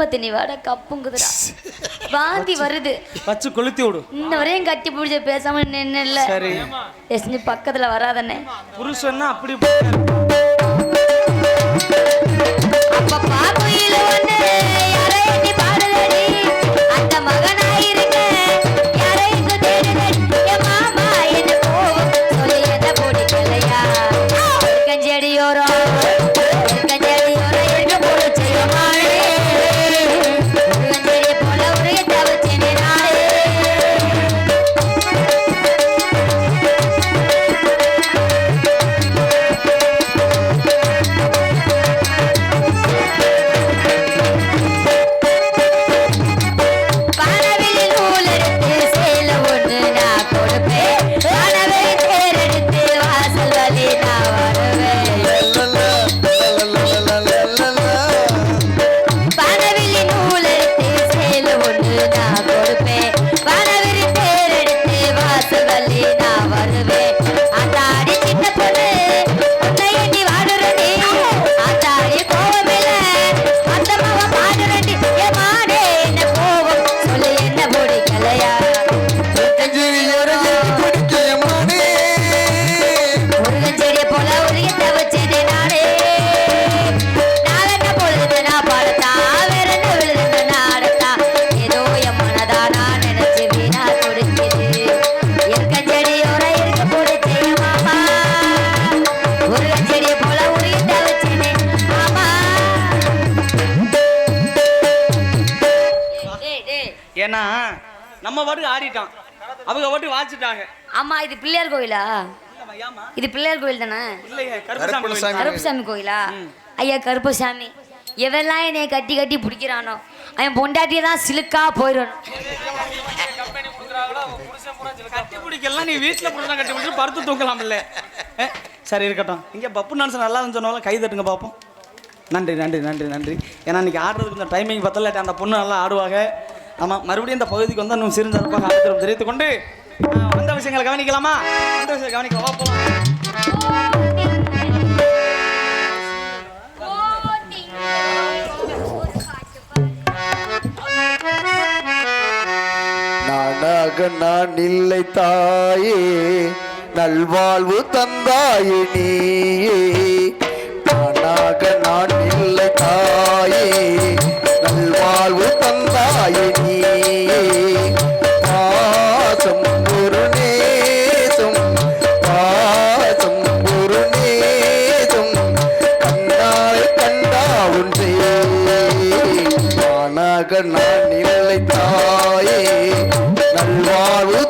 எரும தண்ணி வாட கப்புங்குதுடா. வாந்தி வருது. வச்சு கொளுத்தி விடு. இன்ன வரையும் கட்டி பிடிச்ச பேசாம நின்னுல சரி. எஸ் நீ பக்கத்துல வராதண்ணே. புருஷன்னா அப்படி அப்ப பாக்குயில நம்ம பாட்டுக்கு ஆடிட்டான். அவங்க பாட்டுக்கு வாச்சிட்டாங்க அம்மா இது பிள்ளையார் கோயிலா? ஏமா இது பிள்ளையார் கோயில் தானே? கருப்பசாமி கோயில். ஐயா கருப்புசாமி எவெல்லாம் என்னைய கட்டி கட்டி பிடிக்கிறானோ அவன் பொண்டாட்டியை தான் சிலுக்கா போயிடணும். கட்டி பிடிக்கலாம் நீ வீட்டுல புருஷனை கட்டி பிடிச்சி படுத்து தூக்கலாம்ல. ஏ, சரி இருக்கட்டும். இங்க பப்பு நான்ஸ் நல்லா சொன்னாலும் கை தட்டுங்க பார்ப்போம் நன்றி நன்றி நன்றி நன்றி. ஏன்னா இன்னைக்கு ஆடுறதுக்கு கொஞ்சம் டைமிங் பத்தல அந்த பொண்ணு நல்லா ஆடுவாங்க. ஆமாம் மறுபடியும் இந்த பகுதிக்கு வந்து இன்னும் சிறிஞ்சிருப்பாங்க ஆத்திரம் தெரிவித்துக் கொண்டு வந்த விஷயங்களை கவனிக்கலாமா? வந்த விஷயம் கவனிக்கலாம் போகலாம் நானாக நான் இல்லை தாயே நல்வாழ்வு தந்தாயே நீயே. நானாக நான் இல்லை தாயே நல்வாழ்வு நான் இல்லை தாயே நல்வாழ்வு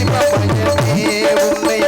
சிவமயமே உன்னை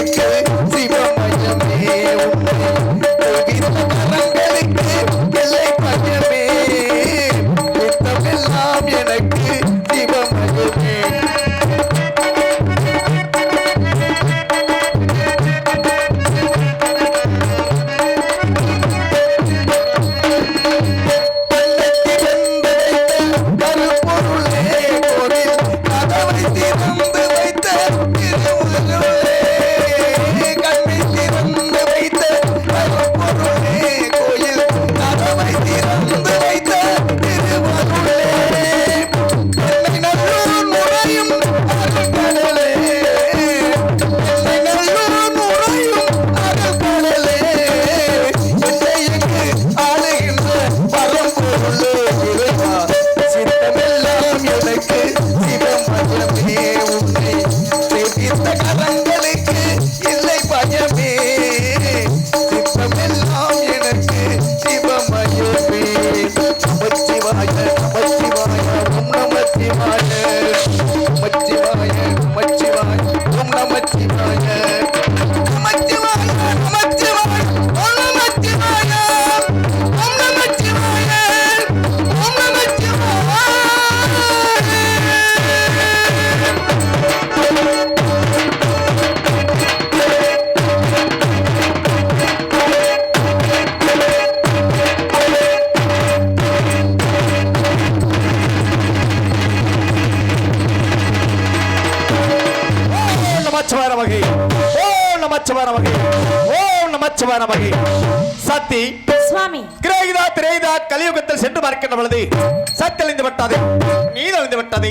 again. பொழுது சக்தி விட்டது நீர் அழிந்து விட்டது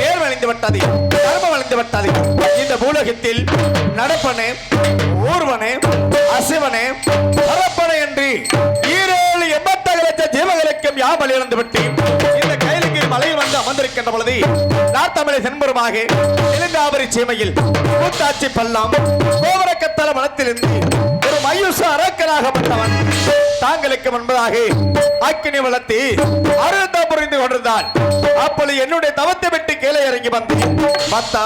நேர்மை அழிந்து விட்டது தர்மம் அழிந்து விட்டது. இந்த பூலகத்தில் நடப்பனே ஊர்வனே அசிவனே பரப்பனே என்று ஈரேழு எண்பத்தக லட்சம் ஜீவகளுக்கும் யாபலி இழந்து விட்டு இந்த கைலுக்கு மலையில் வந்து அமர்ந்திருக்கின்ற பொழுது நாத்தமிழை சென்புறமாக எழுந்தாபரி சீமையில் கூட்டாட்சி பல்லாம் கோவரக்கத்தல மனத்திலிருந்து ஒரு மயூச அரக்கனாகப்பட்டவன் தாங்களுக்கு முன்பதாக அக்கினி வளர்த்தி அருந்தா புரிந்து கொண்டிருந்தான். அப்பொழுது என்னுடைய தவத்தை விட்டு கீழே இறங்கி வந்து மத்தா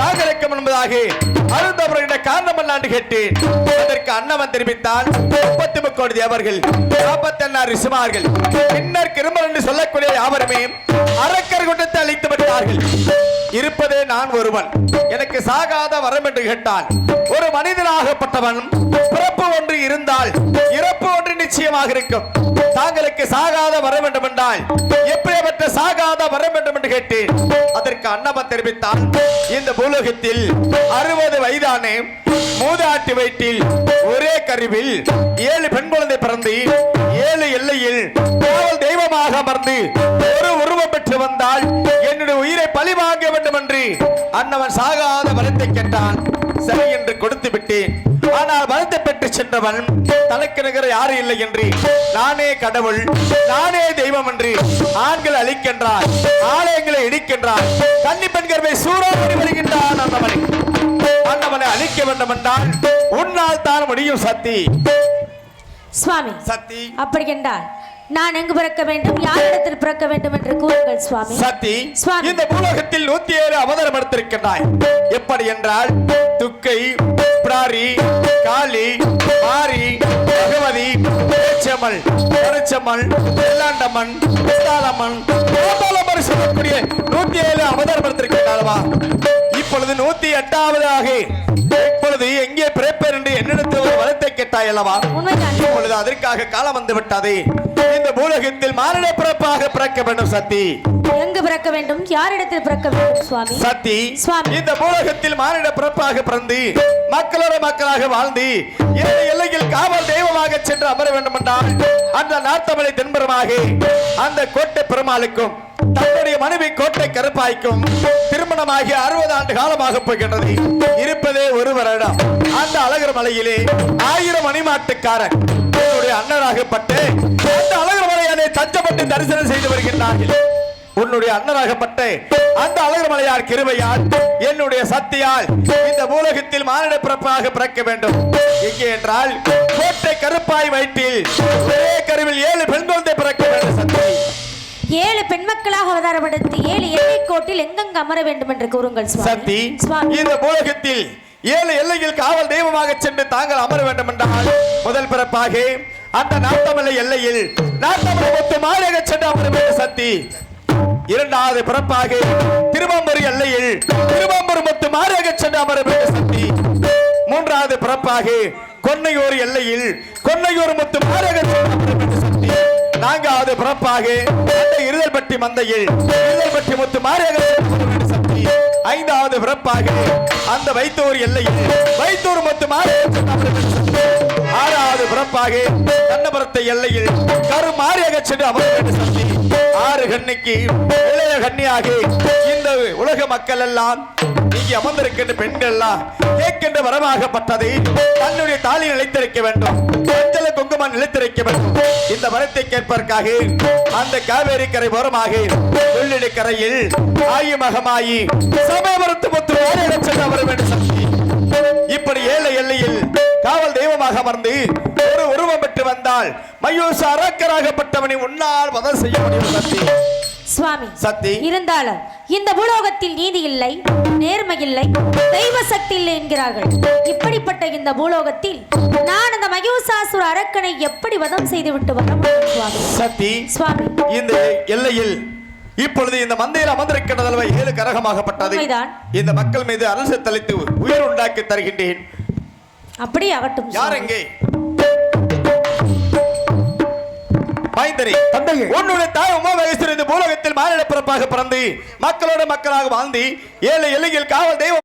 தாங்களுக்கு முன்பதாக அருந்தபுரிட காரணம் என்னான்னு கேட்டேன். அதற்கு அன்னவன் தெரிவித்தான் முப்பத்தி முக்கோடி தேவர்கள் நாற்பத்தி அண்ணா ரிசுமார்கள் பின்னர் கிருமல் என்று சொல்லக்கூடிய யாவருமே அரக்கர் குண்டத்தை அழித்து விட்டார்கள். இருப்பதே நான் ஒருவன். எனக்கு சாகாத வரம் என்று கேட்டான். ஒரு மனிதனாகப்பட்டவன் பிறப்பு ஒன்று இருந்தால் இறப்பு ஒன்று நிச்சயமாக இருக்கும். தாங்களுக்கு சாகாத வர வேண்டும் என்றால் எப்படிப்பட்ட சாகாத வர வேண்டும் என்று கேட்டேன். அதற்கு அன்னவன் தெரிவித்தான் இந்த பூலோகத்தில் அறுபது வயதானே மூதாட்டி வயிற்றில் ஒரே கருவில் ஏழு பெண் குழந்தை பிறந்து ஏழு எல்லையில் காவல் தெய்வமாக அமர்ந்து ஒரு உருவம் பெற்று வந்தால் என்னுடைய உயிரை பழி வாங்க வேண்டும் என்று அன்னவன் சாகாத வரத்தை கேட்டான். சரி என்று கொடுத்து விட்டேன். சென்றவன் தனக்கு நிகர யாரும் இல்லை என்று நானே கடவுள் நானே தெய்வம் என்று ஆண்கள் அழிக்கின்றார் ஆலயங்களை இடிக்கின்றார் கன்னி பெண்கர்வை சூறாவளி வருகின்றான் அந்தமனை அந்தமனை அழிக்க வேண்டும் என்றால் உன்னால் தான் முடியும் சத்தி சுவாமி சத்தி அப்படி என்றால் நான் எங்கு பிறக்க வேண்டும்? யாரிடத்தில் பிறக்க வேண்டும் என்று கூறுங்கள் சுவாமி. சத்தி சுவாமி. இந்த பூலோகத்தில் நூத்தி ஏழு அவதாரம் எடுத்திருக்கின்றாய். எப்படி என்றால் துக்கை பிராரி காளி மாரி பகவதி பேச்சம்மல் கருச்சம்மல் வெள்ளாண்டம்மன் விசாலம்மன் கோபாலம்மன் சொல்லக்கூடிய நூத்தி ஏழு அவதாரம் எடுத்திருக்கின்றாளவா இப்பொழுது நூத்தி பிறப்பேன் என்று என்னிடத்தில் ஒரு வரத்தை கேட்டாய் அல்லவா? இப்பொழுது அதற்காக காலம் வந்து விட்டது. இந்த பூலகத்தில் மானிட பிறப்பாக பிறக்க வேண்டும் சத்தி. எங்கு பிறக்க வேண்டும்? யாரிடத்தில் பிறக்க வேண்டும் சுவாமி? சத்தி சுவாமி. இந்த பூலகத்தில் மானிட பிறப்பாக பிறந்து மக்களோட மக்களாக வாழ்ந்து இந்த எல்லையில் காவல் தெய்வமாக சென்று அமர வேண்டும் என்றால் அந்த நார்த்தமலை தென்புறமாக அந்த கோட்டை பெருமாளுக்கும் தன்னுடைய மனைவி கோட்டை கருப்பாய்க்கும் திருமணமாகி அறுபது ஆண்டு காலமாக போகின்றது இருப்பதே ஒரு வருடம். அந்த அழகர் மலையிலே ஆயிரம் மணிமாட்டுக்காரன் அண்ணனாகப்பட்டு அந்த அழகர் மலையானை தஞ்சப்பட்டு தரிசனம் செய்து வருகின்றார்கள். உன்னுடைய அண்ணனாகப்பட்டு அந்த அழகர் மலையார் கிருபையால் என்னுடைய சக்தியால் இந்த பூலகத்தில் மானிட பிறப்பாக பிறக்க வேண்டும். எங்கே என்றால் கோட்டை கருப்பாய் வயிற்றில் ஒரே கருவில் ஏழு பெண் குழந்தை பிறக்க வேண்டும். ஏழு பெண் மக்களாக அவதாரம் எடுத்து ஏழு எல்லை கோட்டில் எங்கெங்கு அமர வேண்டும் என்று கூறுங்கள் சக்தி இந்த பூலகத்தில் ஏழு எல்லையில் காவல் தெய்வமாக சென்று தாங்கள் அமர வேண்டும் என்றால் முதல் பிறப்பாக அந்த நாட்டமலை எல்லையில் நாட்டமலை மொத்த மாறியாக சென்று அமர வேண்டும் சக்தி. இரண்டாவது பிறப்பாக திருவம்பூர் எல்லையில் திருவம்பூர் மொத்த மாறியாக சென்று அமர வேண்டும் சக்தி. மூன்றாவது பிறப்பாக கொன்னையூர் எல்லையில் கொன்னையூர் முத்து மாறியாக சென்று அமர வேண்டும் சக்தி. நான்காவது பிறப்பாக. இருதல் இருதல்பட்டி மந்தையில் இருதல்பட்டி முத்து மாறியாக ஐந்தாவது பிறப்பாக. அந்த வைத்தூர் எல்லையில் வைத்தூர் முத்து மாறியாக குறிப்பாக பிறப்பாக கண்ணபுரத்தை எல்லையில் கரு மாறியாக சென்று அமர்ந்து வேண்டும் ஆறு கண்ணிக்கு இளைய கண்ணியாக. இந்த உலக மக்கள் எல்லாம் இங்கே அமர்ந்திருக்கின்ற பெண்கள் எல்லாம் கேட்கின்ற வரமாகப்பட்டதை தன்னுடைய தாலி நிலைத்திருக்க வேண்டும். மஞ்சள குங்குமம் நிலைத்திருக்க வேண்டும். இந்த வரத்தை கேட்பதற்காக அந்த காவேரி கரை ஓரமாக வெள்ளடி கரையில் ஆயி மகமாயி சமயபுரத்து முத்து வாரியிட சென்று அமர வேண்டும் இப்படி ஏழை எல்லையில் காவல் தெய்வமாக அமர்ந்து ஒரு உருவம் பெற்று வந்தால் மயூச அரக்கராகப்பட்டவனை உன்னால் வதம் செய்ய முடியும் சக்தி. சுவாமி சக்தி. இருந்தாலும் இந்த பூலோகத்தில் நீதி இல்லை நேர்மை இல்லை தெய்வ சக்தி இல்லை என்கிறார்கள். இப்படிப்பட்ட இந்த பூலோகத்தில் நான் அந்த மயூசாசுர அரக்கனை எப்படி வதம் செய்து விட்டு வர சுவாமி? சக்தி சுவாமி. இந்த எல்லையில் இப்பொழுது இந்த மந்தையில் அமர்ந்திருக்கின்றதல்வ ஏழு கரகமாகப்பட்டது. இந்த மக்கள் மீது அரசு தளித்து உயிர் உண்டாக்கி தருகின்றேன். அப்படியே ஆகட்டும் யார். எங்கே மைந்தரே தந்தையே. உன்னுடைய தாய் உமாமகேஸ்வரி இந்த பூலகத்தில் மாநில பிறப்பாக பிறந்து மக்களோட மக்களாக வாழ்ந்து ஏழை எல்லையில் காவல் தெய்வம்